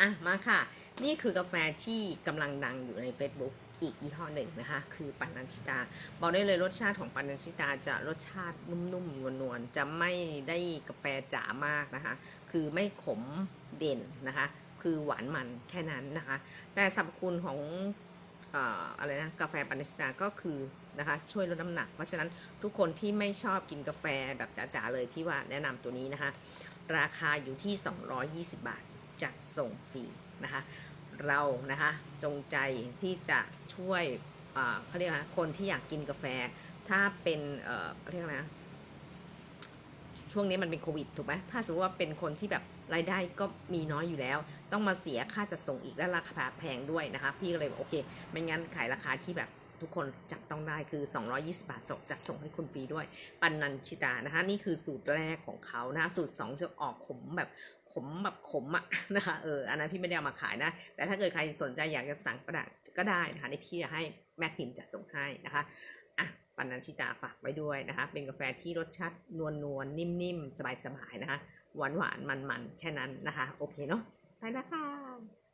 อะมาค่ะ นี่คือกาแฟที่กำลังดังอยู่ใน Facebook อีกยี่ห้อหนึ่งนะคะ คือปันนันชิตา บอกได้เลยรสชาติของปันนันชิตาจะรสชาตินุ่มๆนวลๆจะไม่ได้กาแฟจ๋ามากนะคะ คือไม่ขมเด่นนะคะ คือหวานมันแค่นั้นนะคะ แต่สรรพคุณของอะไรนะกาแฟปันนันชิตาก็คือนะคะช่วยลดน้ำหนัก เพราะฉะนั้นทุกคนที่ไม่ชอบกินกาแฟแบบจ๋าๆเลยพี่ว่าแนะนำตัวนี้นะคะ ราคาอยู่ที่ 220 บาท จัดส่งฟรีนะคะ เรานะคะจงใจที่จะช่วยเขาเรียกนะคนที่อยากกินกาแฟ ถ้าเป็นเขาเรียกอะไรนะช่วงนี้มันเป็นโควิดถูกไหมถ้าสมมติว่าเป็นคนที่แบบรายได้ก็มีน้อยอยู่แล้ว ต้องมาเสียค่าจัดส่งอีกและราคาแพงด้วยนะคะ พี่ก็เลยบอกโอเค ไม่งั้นขายราคาที่แบบทุกคนจับต้องได้คือ 220 บาทส่งจัดส่งให้คุณฟรีด้วย ปันนันชิตานะคะ นี่คือสูตรแรกของเขานะคะสูตร 2 จะออกขมแบบ ขมแบบขมอะนะคะเอออันนั้นพี่ไม่ได้เอามาขายนะ แต่ถ้าเกิดใครสนใจอยากจะสั่งกระดาษก็ได้นะคะในพี่จะให้แม่พิมพ์จัดส่งให้นะคะอะปันนันชิตาฝากไว้ด้วยนะคะ เป็นกาแฟที่รสชาตินวลนวลๆนิ่มๆ สบายๆนะคะ หวานหวานมันๆ แค่นั้นนะคะ โอเคเนาะไปละค่ะ